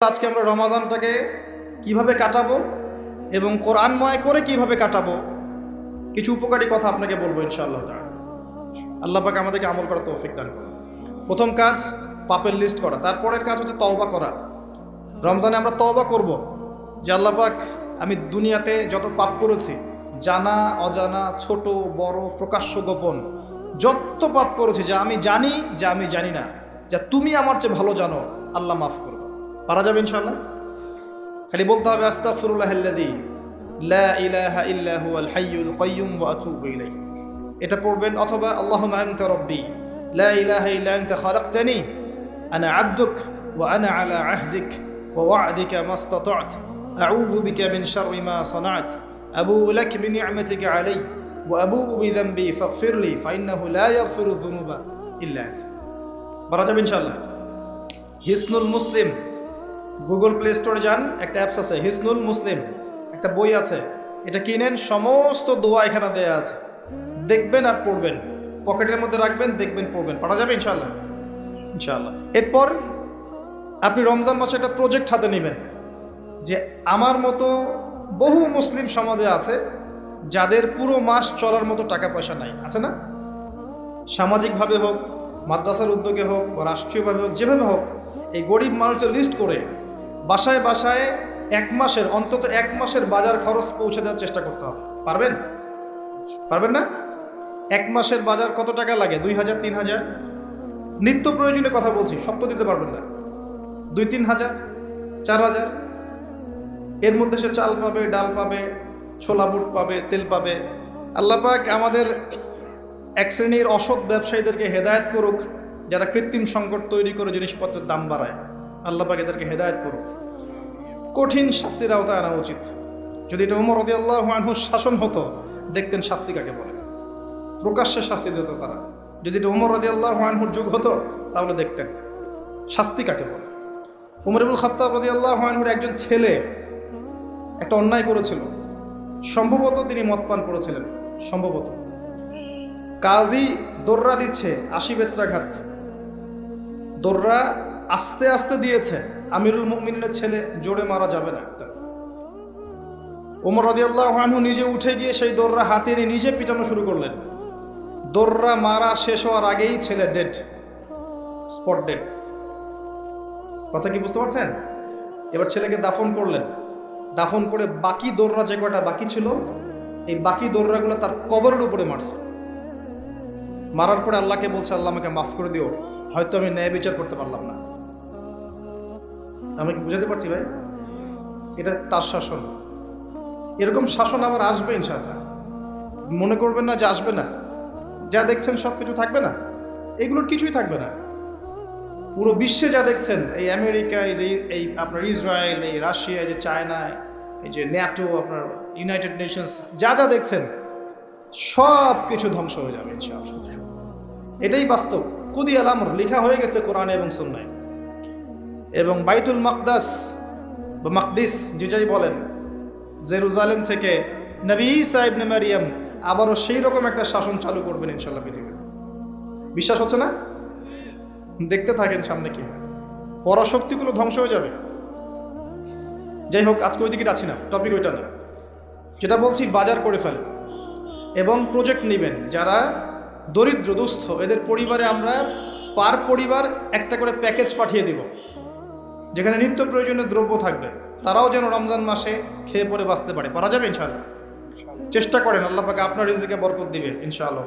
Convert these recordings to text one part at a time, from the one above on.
আজকে আমরা রমাজানটাকে কীভাবে কাটাবো এবং কোরআনময় করে কীভাবে কাটাবো, কিছু উপকারী কথা আপনাকে বলব ইনশাআল্লাহ। আল্লাহ পাক আমাদেরকে আমল করা তৌফিক দান করুন। প্রথম কাজ, পাপের লিস্ট করা। তারপরের কাজ হচ্ছে তওবা করা। রমজানে আমরা তওবা করব। যে আল্লাহ পাক আমি দুনিয়াতে যত পাপ করেছি, জানা, অজানা, ছোট, বড়, প্রকাশ্য, গোপন, যত পাপ করেছি, যা আমি জানি, যা আমি জানি না, যা তুমি আমার চেয়ে ভালো জানো, আল্লাহ মাফ করবে পারা যাবে ইনশাল্লাহ খালি বলতে হবে, আস্তাগফিরুল্লাহ আল্লাযী লা ইলাহা ইল্লা হুয়াল হাইয়ুল কাইয়্যুম ওয়া আতুবু ইলাইহি। এটা পড়বেন, অথবা আল্লাহুম্মা আনতা রাব্বি, লা ইলাহা ইল্লা আনতা খালাকতানি, আনা আবদুক ওয়া আনা আলা আহদিক ওয়া ওয়া'দিকা মাস্তাতা'ত, আউযু বিকা মিন শাররি মা সানা'ত, আবুউ লাক বিনি'মাতিকা আলাই ওয়া আবুউ বিযানবি ফাগফির লি, ফাইন্নাহু লা ইয়াগফিরু যুনুবা ইল্লা আনতা। পারা যাবে ইনশাআল্লাহ। হিসনুল মুসলিম গুগল প্লে স্টোরে যান একটা অ্যাপস আছে হিসনুল মুসলিম একটা বই আছে এটা কিনেন সমস্ত দোয়া এখানে দেয়া আছে। দেখবেন আর পড়বেন পকেটের মধ্যে রাখবেন দেখবেন পড়বেন। পড়া যাবে ইনশাল্লাহ ইনশাল্লাহ এরপর আপনি রমজান মাসে একটা প্রজেক্ট হাতে নেবেন যে আমার মতো বহু মুসলিম সমাজে আছে যাদের পুরো মাস চলার মতো টাকা পয়সা নাই আছে না? সামাজিকভাবে হোক মাদ্রাসার উদ্যোগে হোক বা রাষ্ট্রীয়ভাবে হোক যেভাবে হোক এই গরিব মানুষদের লিস্ট করে বাসায় বাসায় এক মাসের, অন্তত এক মাসের বাজার খরচ পৌঁছে দেওয়ার চেষ্টা করতে হবে। পারবেন? পারবেন না? এক মাসের বাজার কত টাকা লাগে? দুই হাজার, তিন হাজার? নিত্য প্রয়োজনীয় কথা বলছি সব তো দিতে পারবেন না। দুই, তিন হাজার? চার হাজার? এর মধ্যে সে চাল পাবে, ডাল পাবে, ছোলা বুট পাবে, তেল পাবে। আল্লাপাক আমাদের এক শ্রেণির অসৎ ব্যবসায়ীদেরকে হেদায়ত করুক, যারা কৃত্রিম সংকট তৈরি করে জিনিসপত্রের দাম বাড়ায়। আল্লাহ পাক এদেরকে হেদায়ত করুক। কঠিন শাস্তির আওতায় আনা উচিত। যদি এটা উমর আল্লাহ আনহুর শাসন হতো, দেখতেন শাস্তি কাকে বলে? প্রকাশ্যে শাস্তি দিত তারা। যদি এটা উমর আল্লাহ আনহুর যুগ হতো, তাহলে দেখতেন। শাস্তি কাকে বলে? উমরুল খত্তাব আল্লাহ আনহুর একজন ছেলে একটা অন্যায় করেছিল। সম্ভবত তিনি মদ পান করেছিলেন, সম্ভবত। কাজী দোররা দিচ্ছে আশি বেত্রাঘাত। দোররা আস্তে আস্তে দিয়েছে। আমিরুল মুমিনের ছেলে জোরে মারা যাবে না ওমর রদিয়াল্লাহ আনহু নিজে উঠে গিয়ে সেই দোররা হাতে নিয়ে নিজে পিটানো শুরু করলেন। দোররা মারা শেষ হওয়ার আগেই ছেলে ডেড স্পট ডেড কথা কি বুঝতে পারছেন? এবার ছেলেকে দাফন করলেন। দাফন করে বাকি দোররা যে কয়টা বাকি ছিল, এই বাকি দোররাগুলো তার কবরের উপরে মারছে। মারার পরে আল্লাহকে বলছে, আল্লাহ আমাকে মাফ করে দিও। হয়তো আমি ন্যায় বিচার করতে পারলাম না। আমি কি বুঝাতে পারছি ভাই? এটা তার শাসন। এরকম শাসন আবার আসবে ইনশাল্লাহ মনে করবেন না যে আসবে না। যা দেখছেন সব কিছু থাকবে না। এগুলোর কিছুই থাকবে না। পুরো বিশ্বে যা দেখছেন, এই আমেরিকা, এই যে, এই আপনার ইসরায়েল, এই রাশিয়া, এই যে চায়না, এই যে ন্যাটো, আপনার ইউনাইটেড নেশনস, যা যা দেখছেন, সব কিছু ধ্বংস হয়ে যাবে ইনশাআল্লাহ। এটাই বাস্তব। কুদি আলামর লেখা হয়ে গেছে কোরআনে এবং সুন্নায়। এবং বাইতুল মাকদাস বা মাকদিস যাই বলেন, জেরুজালেম থেকে নবী সাহেব মারিয়াম আবারও সেই রকম একটা শাসন চালু করবেন ইনশাল্লাহ পৃথিবীতে। বিশ্বাস হচ্ছে না? দেখতে থাকেন সামনে কি পরাশক্তিগুলো ধ্বংস হয়ে যাবে। যাই হোক, আজকে ওই দিকে আছি না টপিক ওইটা না। যেটা বলছি, বাজার করে ফেলেন এবং প্রজেক্ট নেবেন। যারা দরিদ্র, দুস্থ, এদের পরিবারে আমরা পার পরিবার একটা করে প্যাকেজ পাঠিয়ে দিব। যেখানে নিত্য প্রয়োজনীয় দ্রব্য থাকবে তারাও যেন রমজান মাসে খেয়ে পরে বাঁচতে পারে। পারা যাবে ইনশাআল্লাহ? চেষ্টা করেন আল্লাহ পাকে আপনার রিজিকে বরকত দিবে ইনশাআল্লাহ।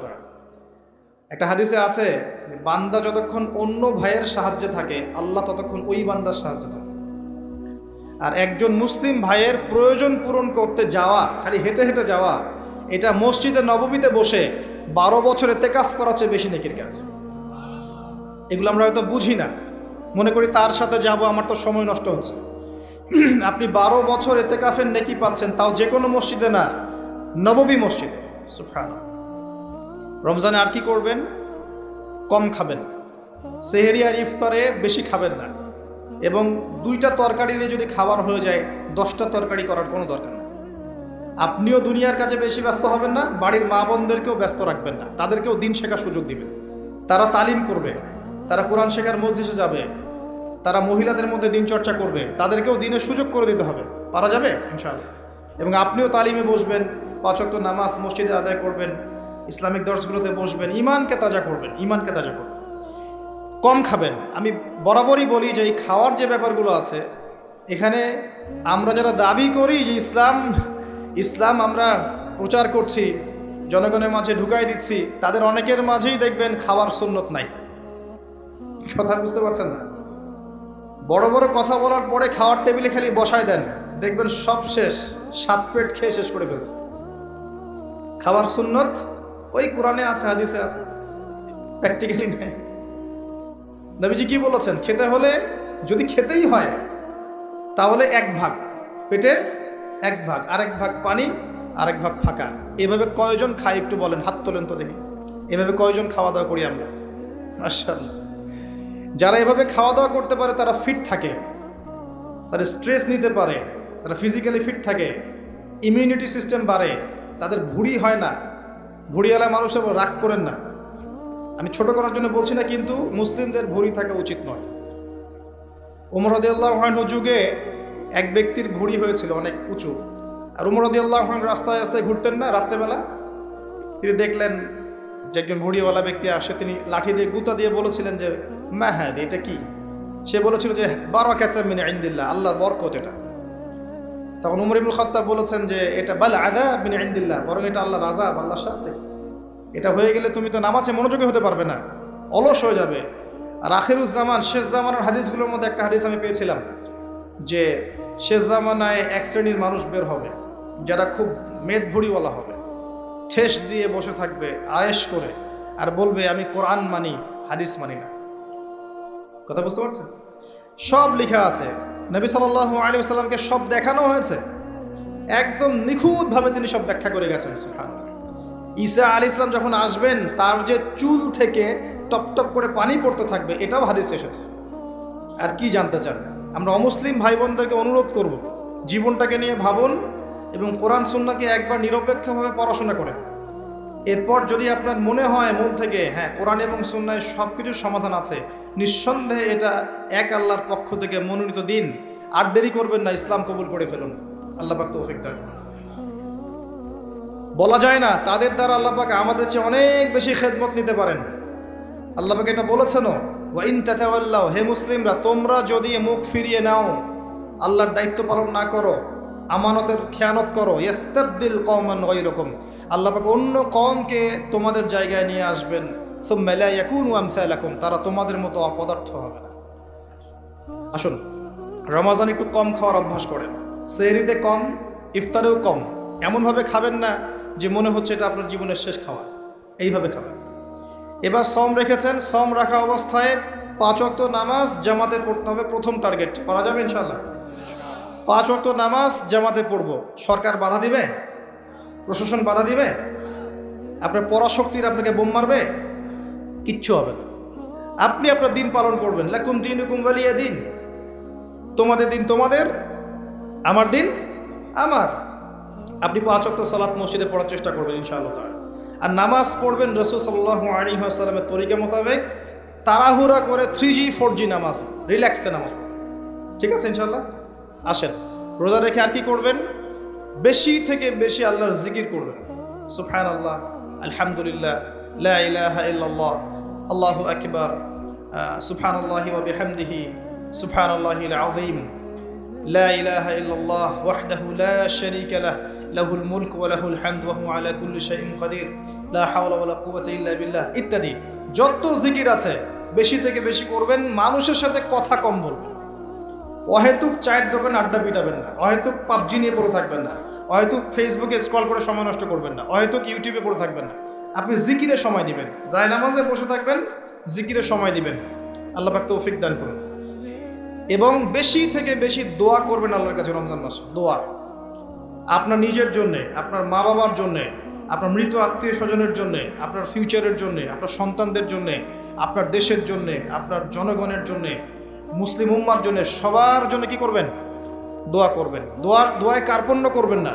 একটা হাদিসে আছে বান্দা যতক্ষণ অন্য ভাইয়ের সাহায্যে থাকে আল্লাহ ততক্ষণ ওই বান্দার সাহায্যে থাকে। আর একজন মুসলিম ভাইয়ের প্রয়োজন পূরণ করতে যাওয়া খালি হেঁটে হেঁটে যাওয়া এটা মসজিদে নবমীতে বসে বারো বছরে তেকাফ করার চেয়ে বেশি নেকির কাজ। এগুলো আমরা হয়তো বুঝি না। মনে করি তার সাথে যাব, আমার তো সময় নষ্ট হচ্ছে। আপনি বারো বছর এতে কাফের নেকি পাচ্ছেন, তাও যে কোনো মসজিদে না নবমী মসজিদ। সুফান রমজানে আর কি করবেন? কম খাবেন। সেহেরি আর ইফতারে বেশি খাবেন না। এবং দুইটা তরকারি দিয়ে যদি খাবার হয়ে যায়, দশটা তরকারি করার কোনো দরকার নেই। আপনিও দুনিয়ার কাছে বেশি ব্যস্ত হবেন না, বাড়ির মা বোনদেরকেও ব্যস্ত রাখবেন না। তাদেরকেও দিন শেখার সুযোগ দিবেন। তারা তালিম করবে। তারা কোরআন শেখার মসজিদে যাবে। তারা মহিলাদের মধ্যে দিন চর্চা করবে। তাদেরকেও দিনের সুযোগ করে দিতে হবে। পারা যাবে? ইনশাআল্লাহ। এবং আপনিও তালিমে বসবেন পাঁচক্ত নামাজ মসজিদে আদায় করবেন, ইসলামিক দর্শগুলোতে বসবেন ইমানকে তাজা করবেন ইমানকে তাজা করবেন। কম খাবেন। আমি বরাবরই বলি যে এই খাওয়ার যে ব্যাপারগুলো আছে, এখানে আমরা যারা দাবি করি যে ইসলাম ইসলাম আমরা প্রচার করছি, জনগণের মাঝে ঢুকাই দিচ্ছি, তাদের অনেকের মাঝেই দেখবেন খাওয়ার সুন্নত নাই। কথা বুঝতে পারছেন? না বড় বড় কথা বলার পরে খাওয়ার টেবিলে খালি বসায় দেন। দেখবেন সব শেষ, সাত পেট খেয়ে শেষ করে ফেলছে। খাবার সুন্নত? ওই কোরআনে আছে, হাদিসে আছে। প্র্যাকটিক্যালি নেই। নবীজি কি বলেছেন? খেতে হলে, যদি খেতেই হয়, তাহলে এক ভাগ। পেটের এক ভাগ, আরেক ভাগ পানি, আরেক ভাগ ফাঁকা। এভাবে কয়জন খাই একটু বলেন, হাত তোলেন তো দেখি। এভাবে কয়জন খাওয়া দাওয়া করি আমরা? মাশাআল্লাহ। যারা এভাবে খাওয়া দাওয়া করতে পারে, তারা ফিট থাকে। তারা স্ট্রেস নিতে পারে, তারা ফিজিক্যালি ফিট থাকে। ইমিউনিটি সিস্টেম বাড়ে, তাদের ভুঁড়ি হয় না। ভুঁড়িওয়ালা মানুষ রাগ করেন না। আমি ছোট করার জন্য বলছি না, কিন্তু মুসলিমদের ভুঁড়ি থাকা উচিত নয়। উমরদি আল্লাহ যুগে এক ব্যক্তির ভুঁড়ি হয়েছিল অনেক উঁচু। আর উমরদি আল্লাহ রাস্তায় রাস্তায় ঘুরতেন না রাত্রেবেলা? তিনি দেখলেন যে একজন ভুড়িওয়ালা ব্যক্তি আসে, তিনি লাঠি দিয়ে গুতা দিয়ে বলেছিলেন যে, মাহাদ, এটা কি? সে বলেছিল যে বারো ক্যাচার মিনে আইন্দিল্লা আল্লাহর বরকত এটা। তখন উমর ইবুল খত্তাব বলেছেন যে, এটা বাল আদা মিনে আইন্দিল্লা বরং এটা আল্লাহ রাজা আল্লাহর শাস্তি। এটা হয়ে গেলে তুমি তো নামাজে মনোযোগী হতে পারবে না, অলস হয়ে যাবে। আর আখিরুজ্জামান শেষ জামানার হাদিসগুলোর মধ্যে একটা হাদিস আমি পেয়েছিলাম যে, শেষ জামানায় এক শ্রেণির মানুষ বের হবে, যারা খুব মেদভুড়িওয়ালা হবে। ঠেস দিয়ে বসে থাকবে আয়েস করে আর বলবে, আমি কোরআন মানি, হাদিস মানি না। কথা বুঝতে পারছেন? সব লেখা আছে। নবী সাল্লাহ আলী সাল্লামকে সব দেখানো হয়েছে। একদম নিখুঁতভাবে তিনি সব ব্যাখ্যা করে গেছেন সুহান ঈসা আলী ইসলাম যখন আসবেন, তার যে চুল থেকে টপ টপ করে পানি পড়তে থাকবে, এটাও হাদিস এসেছে। আর কি জানতে চান? আমরা অমুসলিম ভাই বোনদেরকে অনুরোধ করব, জীবনটাকে নিয়ে ভাবুন এবং কোরআন সুন্নাকে একবার নিরপেক্ষভাবে পড়াশোনা করেন এরপর যদি আপনার মনে হয় মন থেকে হ্যাঁ কোরআন এবং সুন্নায় সব কিছুর সমাধান আছে, নিঃসন্দেহে এটা এক আল্লাহর পক্ষ থেকে মনোনীত দিন। আর দেরি করবেন না, ইসলাম কবুল করে ফেলুন। আল্লাহ পাক তৌফিক দান বলা যায় না, তাদের দ্বারা আল্লাহ পাক আমাদের চেয়ে অনেক বেশি খেদমত নিতে পারেন। আল্লাহ পাক এটা বলেছেন ওয়াইন তাতাওয়াল্লাহ হে মুসলিমরা, তোমরা যদি মুখ ফিরিয়ে নাও, আল্লাহর দায়িত্ব পালন না করো আমানতের খেয়ানত করো। ইস্তাবদিল কওমান গায়রাকুম। আল্লাহ পাক অন্য কমকে তোমাদের জায়গায় নিয়ে আসবেন। সুম্মা লা ইয়াকুনু আমসালাকুম। তারা তোমাদের মতো অপদার্থ হবে না। আসুন, রমাজান একটু কম খাওয়ার অভ্যাস করেন। সেহরিতে কম, ইফতারেও কম। এমনভাবে খাবেন না যে মনে হচ্ছে এটা আপনার জীবনের শেষ খাওয়া। এইভাবে খাবেন। এবার সম রেখেছেন। সম রাখা অবস্থায় পাঁচ অক্ত নামাজ জামাতে পড়তে হবে প্রথম টার্গেট করা যাবে ইনশাল্লাহ পাঁচ অক্ত নামাজ জামাতে পড়ব। সরকার বাধা দিবে? প্রশাসন বাধা দিবে? আপনার পরাশক্তির আপনাকে বোম মারবে? কিচ্ছু হবে না। আপনি আপনার দিন পালন করবেন। লাকুম দিন হুকুম বালিয়া দিন। তোমাদের দিন তোমাদের, আমার দিন আমার। আপনি পাঁচ অক্ত সালাত মসজিদে পড়ার চেষ্টা করবেন ইনশাআল্লাহ আর নামাজ পড়বেন রসুল সাল্লাহ আলী সাল্লামের তরিকা মোতাবেক তাড়াহুড়া করে থ্রি জি ফোর জি নামাজ, রিল্যাক্সে নামাজ ঠিক আছে ইনশাল্লাহ আসেন। রোজা রেখে আর কি করবেন? বেশি থেকে বেশি আল্লাহর জিকির করবেন। সুফায়ন আল্লাহ আলহামদুলিল্লাহ আল্লাহ আকবর সুফান আল্লাহি ওয়াবিহামদিহি সুফহান আল্লাহি আযীম লা ইলাহা ইল্লাল্লাহ ওয়াহদাহু লা শারীকা লাহ, লাহুল মুলক ওয়া লাহুল হামদ, ওয়া হুয়া আলা কুল্লি শাইইন কাদির লা হাওলা ওয়া লা কুওয়াতা ইল্লা বিল্লাহ, ইত্যাদি। যত জিকির আছে, বেশি থেকে বেশি করবেন, মানুষের সাথে কথা কম বলবেন। অহেতুক চায়ের দোকানে আড্ডা পিটাবেন না, অহেতুক পাবজি নিয়ে পড়ে থাকবেন না, অহেতুক ফেসবুকে স্ক্রল করে সময় নষ্ট করবেন না, অহেতুক ইউটিউবে পড়ে থাকবেন না। আপনি জিকিরে সময় দিবেন, যায় নামাজে বসে থাকবেন, জিকিরে সময় দিবেন। আল্লাহ পাক তৌফিক দান করুন। এবং বেশি থেকে বেশি দোয়া করবেন আল্লাহর কাছে রমজান মাসে, দোয়া। আপনার নিজের জন্যে, আপনার মা বাবার জন্যে, আপনার মৃত আত্মীয় স্বজনের জন্যে, আপনার ফিউচারের জন্যে, আপনার সন্তানদের জন্যে, আপনার দেশের জন্যে, আপনার জনগণের জন্যে মুসলিম উম্মার জন্য সবার জন্য কি করবেন? দোয়া করবেন। দোয়া, দোয়ায় কার্পণ্য করবেন না।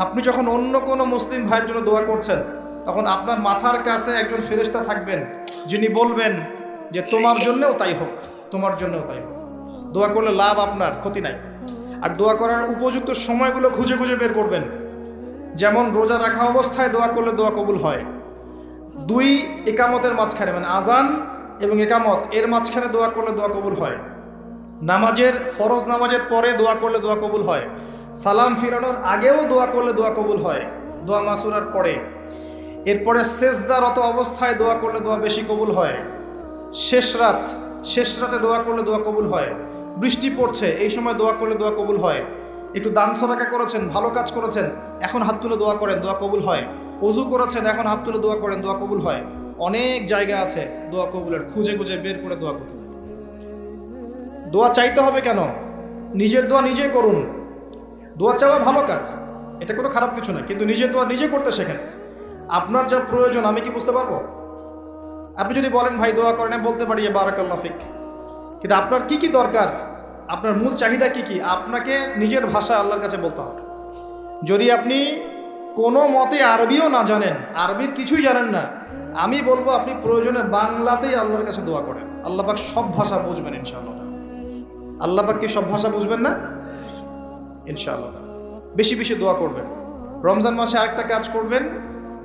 আপনি যখন অন্য কোনো মুসলিম ভাইয়ের জন্য দোয়া করছেন, তখন আপনার মাথার কাছে একজন ফেরেশতা থাকবেন, যিনি বলবেন যে, তোমার জন্যও তাই হোক, তোমার জন্যও তাই হোক। দোয়া করলে লাভ আপনার, ক্ষতি নাই। আর দোয়া করার উপযুক্ত সময়গুলো খুঁজে খুঁজে বের করবেন। যেমন রোজা রাখা অবস্থায় দোয়া করলে দোয়া কবুল হয়। দুই একামতের মাঝখানে মানে আজান এবং একামত, এর মাঝখানে দোয়া করলে দোয়া কবুল হয়। নামাজের, ফরজ নামাজের পরে দোয়া করলে দোয়া কবুল হয়। সালাম ফিরানোর আগেও দোয়া করলে দোয়া কবুল হয়, দোয়া মাসুরার পরে। এরপরে শেষদারত অবস্থায় দোয়া করলে দোয়া বেশি কবুল হয়। শেষ রাত, শেষ রাতে দোয়া করলে দোয়া কবুল হয়। বৃষ্টি পড়ছে, এই সময় দোয়া করলে দোয়া কবুল হয়। একটু দান সদাকা করেছেন, ভালো কাজ করেছেন, এখন হাত তুলে দোয়া করেন, দোয়া কবুল হয়। অজু করেছেন, এখন হাত তুলে দোয়া করেন, দোয়া কবুল হয়। অনেক জায়গা আছে দোয়া কবুলের। খুঁজে খুঁজে বের করে দোয়া করতে থাকে দোয়া চাইতে হবে কেন? নিজের দোয়া নিজেই করুন। দোয়া চাওয়া ভালো কাজ। এটা কোনো খারাপ কিছু না, কিন্তু নিজের দোয়া নিজে করতে শেখেন। আপনার যা প্রয়োজন, আমি কি বুঝতে পারব? আপনি যদি বলেন, ভাই, দোয়া করেন বলতে পারি বারাকাল্লা ফিক। কিন্তু আপনার কি কি দরকার? আপনার মূল চাহিদা কি কি? আপনাকে নিজের ভাষা আল্লাহর কাছে বলতে হবে। যদি আপনি কোনো মতে আরবিও না জানেন, আরবির কিছুই জানেন না। আমি বলব আপনি প্রয়োজনে বাংলাতেই আল্লাহর কাছে দোয়া করেন। আল্লাহ পাক সব ভাষা বুঝবেন ইনশাআল্লাহ আল্লাহ পাক কি সব ভাষা বুঝবেন না? ইনশাআল্লাহ বেশি বেশি দোয়া করবেন। রমজান মাসে আরেকটা কাজ করবেন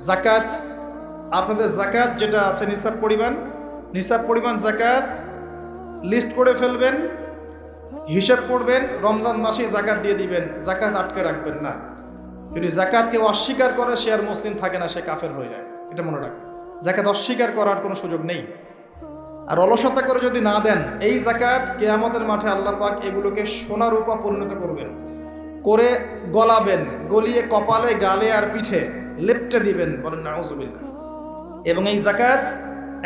জাকাত আপনাদের জাকাত যেটা আছে, নিসাব পরিমাণ। নিসাব পরিমাণ জাকাত লিস্ট করে ফেলবেন, হিসাব করবেন, রমজান মাসে জাকাত দিয়ে দিবেন। জাকাত আটকে রাখবেন না। যদি জাকাত কেউ অস্বীকার করে, সে আর মুসলিম থাকে না, সে কাফের হয়ে যায়। এটা মনে রাখবেন জাকাত অস্বীকার করার কোনো সুযোগ নেই। আর অলসতা করে যদি না দেন, এই জাকাত কেয়ামতের মাঠে আল্লাহ পাক এগুলোকে সোনার রূপা পরিণত করবেন। করে গলাবেন, গলিয়ে কপালে, গালে আর পিঠে লেপটে দিবেন বলেন নাউজুবিল্লাহ। এবং এই জাকাত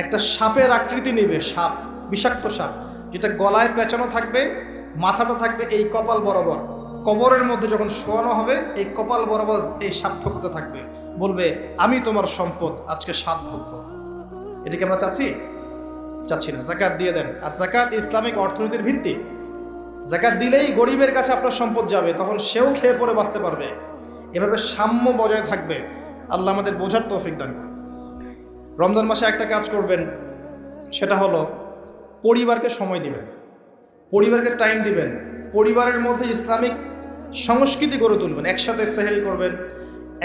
একটা সাপের আকৃতি নেবে, সাপ, বিষাক্ত সাপ, যেটা গলায় পেঁচানো থাকবে, মাথাটা থাকবে এই কপাল বরাবর। কবরের মধ্যে যখন শোয়ানো হবে, এই কপাল বরাবর এই সাপ থাকবে। বলবে, আমি তোমার সম্পদ, আজকে ভুক্ত এটাকে আমরা চাচ্ছি? চাচ্ছি না। জাকাত দিয়ে দেন। আর জাকাত ইসলামিক অর্থনীতির ভিত্তি। জাকাত দিলেই গরিবের কাছে আপনার সম্পদ যাবে, তখন সেও খেয়ে পরে বাঁচতে পারবে। এভাবে সাম্য বজায় থাকবে। আল্লাহ আমাদের বোঝার তৌফিক দান করুন। রমজান মাসে একটা কাজ করবেন, সেটা হলো পরিবারকে সময় দিবেন। পরিবারকে টাইম দিবেন। পরিবারের মধ্যে ইসলামিক সংস্কৃতি গড়ে তুলবেন। একসাথে সেহেল করবেন,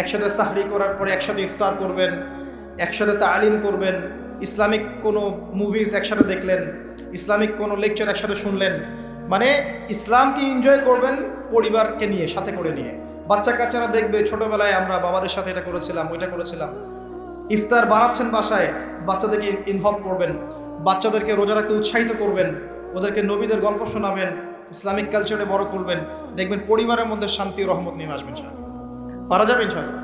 একসাথে সাহরি করার পরে একসাথে ইফতার করবেন, একসাথে তালিম করবেন, ইসলামিক কোনো মুভিজ একসাথে দেখলেন, ইসলামিক কোনো লেকচার একসাথে শুনলেন। মানে ইসলামকে এনজয় করবেন পরিবারকে নিয়ে, সাথে করে নিয়ে। বাচ্চা কাচ্চারা দেখবে, ছোটবেলায় আমরা বাবাদের সাথে এটা করেছিলাম, ওইটা করেছিলাম। ইফতার বানাচ্ছেন বাসায়, বাচ্চাদেরকে ইনভলভ করবেন, বাচ্চাদেরকে রোজা রাখতে উৎসাহিত করবেন, ওদেরকে নবীদের গল্প শোনাবেন ইসলামিক কালচারে বড় করবেন, দেখবেন পরিবারের মধ্যে শান্তি রহমত নিয়ে আসবেন স্যার পারা যাবে ইনশাল্লাহ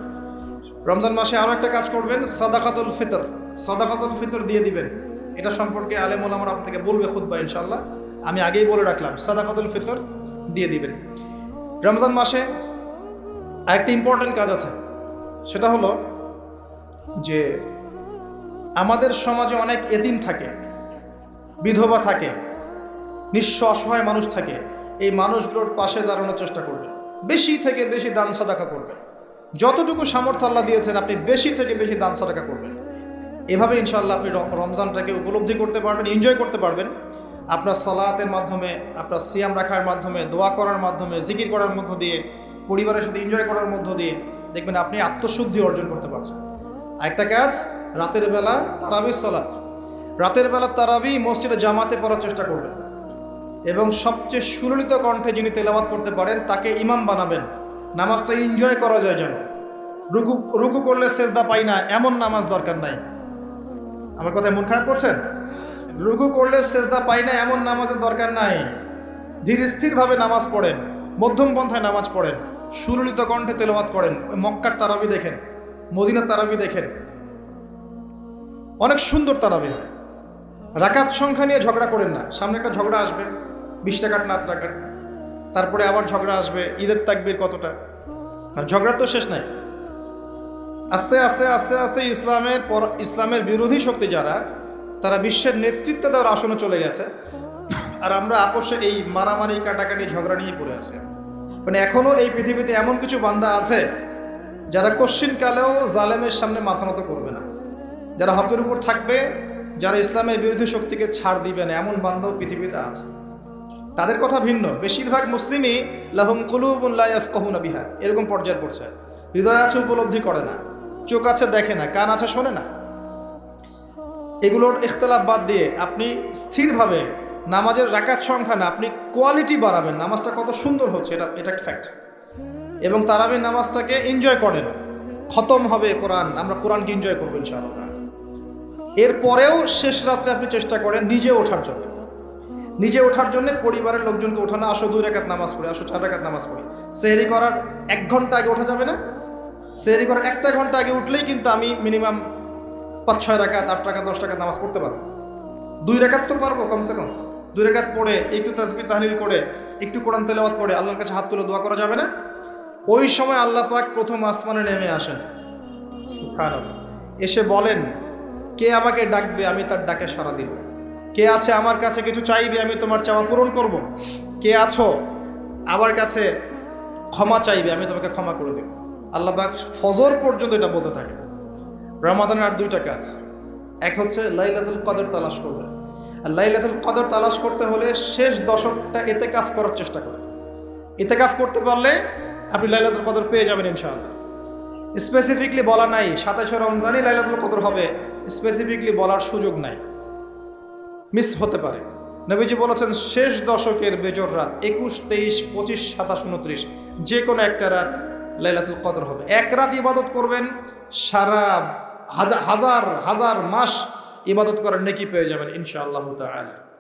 রমজান মাসে আরও একটা কাজ করবেন, সাদাকাতুল ফিতর। সাদাকাতুল ফিতর দিয়ে দিবেন। এটা সম্পর্কে আলেমুল আমার আপনাকে বলবে খুদ্া ইনশাল্লাহ আমি আগেই বলে রাখলাম, সাদাকাতুল ফিতর দিয়ে দিবেন। রমজান মাসে আরেকটা ইম্পর্টেন্ট কাজ আছে। সেটা হলো যে আমাদের সমাজে অনেক এদিন থাকে, বিধবা থাকে। নিঃস্ব অসহায় মানুষ থাকে, এই মানুষগুলোর পাশে দাঁড়ানোর চেষ্টা করবে। বেশি থেকে বেশি দান সাদাকা করবে। যতটুকু সামর্থ্য আল্লাহ দিয়েছেন, আপনি বেশি থেকে বেশি দান সাদাকা করবেন। এভাবে ইনশাল্লাহ আপনি রমজানটাকে উপলব্ধি করতে পারবেন এনজয় করতে পারবেন। আপনার সালাতের মাধ্যমে, আপনার সিয়াম রাখার মাধ্যমে, দোয়া করার মাধ্যমে, জিকির করার মধ্য দিয়ে, পরিবারের সাথে এনজয় করার মধ্য দিয়ে দেখবেন আপনি আত্মশুদ্ধি অর্জন করতে পারছেন। আরেকটা কাজ, রাতের বেলা তারাবি সালাত। রাতের বেলা তারাবি মসজিদে জামাতে পড়ার চেষ্টা করবেন। এবং সবচেয়ে সুললিত কণ্ঠে যিনি তেলাবাত করতে পারেন, তাকে ইমাম বানাবেন। নামাজটা এনজয় করা যায় যেন। রুকু রুকু করলে সেজদা পাই না, এমন নামাজ দরকার নাই। আমার কথায় মন খারাপ করছেন? রুকু করলে সেজদা পাই না, এমন নামাজের দরকার নাই। ধীর স্থিরভাবে নামাজ পড়েন, মধ্যম পন্থায় নামাজ পড়েন, সুললিত কণ্ঠে তেলাবাত করেন মক্কার তারাবি দেখেন, মদিনার তারাবি দেখেন। অনেক সুন্দর তারাবি। রাকাত সংখ্যা নিয়ে ঝগড়া করেন না, সামনে একটা ঝগড়া আসবে। বিশ টাকার নাত রাখার। তারপরে আবার ঝগড়া আসবে, ঈদের তাকবির কতটা? আর ঝগড়া তো শেষ নাই। আস্তে আস্তে আস্তে আস্তে ইসলামের পর ইসলামের বিরোধী শক্তি যারা, তারা বিশ্বের নেতৃত্ব দেওয়ার আসনে চলে গেছে। আর আমরা আপোষে এই মারামারি, কাটাকাটি, ঝগড়া নিয়ে পড়ে আছি। মানে এখনও এই পৃথিবীতে এমন কিছু বান্দা আছে, যারা কশ্চিন কালেও জালেমের সামনে মাথা নত করবে না। যারা হকের উপর থাকবে, যারা ইসলামের বিরোধী শক্তিকে ছাড় দিবে না, এমন বান্দাও পৃথিবীতে আছে। তাদের কথা ভিন্ন। বেশিরভাগ মুসলিমই লাহুম কুলুবুন লা ইয়াফকাহুনা বিহা। এরকম পর্যায়ে পড়ছে। হৃদয় আছে, উপলব্ধি করে না। চোখ আছে, দেখে না। কান আছে, শোনে না। এগুলোর ইখতলাফ বাদ দিয়ে আপনি স্থিরভাবে নামাজের রাকাত সংখ্যা না, আপনি কোয়ালিটি বাড়াবেন। নামাজটা কত সুন্দর হচ্ছে, এটা এটা ফ্যাক্ট এবং তারাবি নামাজটাকে এনজয় করেন। খতম হবে কোরআন। আমরা কোরআনকে এনজয় করব ইনশাআল্লাহ। এরপরেও শেষ রাত্রে আপনি চেষ্টা করেন নিজে ওঠার জন্য। নিজে ওঠার জন্য পরিবারের লোকজনকে ওঠানো, আসো দুই রেখাত নামাজ পড়ি, আসো চার রেখাত নামাজ পড়ি। সেহরি করার এক ঘণ্টা আগে ওঠা যাবে না? সেহরি করার একটা ঘণ্টা আগে উঠলেই কিন্তু আমি মিনিমাম পাঁচ, ছয় রাকাত আট টাকা দশ টাকা নামাজ পড়তে পারব। দুই রেখাত তো পারব কমসে কম। দুই রেখাত পড়ে, একটু তাসবি তাহলিল করে, একটু কোরআন তেলাওয়াত করে, আল্লাহর কাছে হাত তুলে দোয়া করা যাবে না? ওই সময় আল্লাহ পাক প্রথম আসমানে নেমে আসেন। এসে বলেন, কে আমাকে ডাকবে, আমি তার ডাকে সাড়া দিব। কে আছে আমার কাছে কিছু চাইবে আমি তোমার চাওয়া পূরণ করব? কে আছো? আমার কাছে ক্ষমা চাইবে, আমি তোমাকে ক্ষমা করে দেব। আল্লাহ পাক ফজর পর্যন্ত এটা বলতে থাকে রমাদানের আর দুইটা কাজ। এক হচ্ছে লাইলাতুল কদর তালাশ করবে। আর লাইলাতুল কদর তালাশ করতে হলে শেষ দশকটা এতে কাফ করার চেষ্টা করবে। এতে কাফ করতে পারলে আপনি লাইলাতুল কদর পেয়ে যাবেন ইনশাআল্লাহ। স্পেসিফিকলি বলা নাই, সাতাশে রমজানই লাইলাতুল কদর হবে। স্পেসিফিকলি বলার সুযোগ নাই। মিস হতে পারে। নবীজি বলেছেন, শেষ দশকের বেজর রাত, একুশ, তেইশ, পঁচিশ, সাতাশ, উনত্রিশ যে কোনো একটা রাত লাইলাতুল কদর হবে। এক রাত ইবাদত করবেন, সারা হাজার হাজার মাস ইবাদত করার নেকি পেয়ে যাবেন, ইনশাআল্লাহ তাআলা।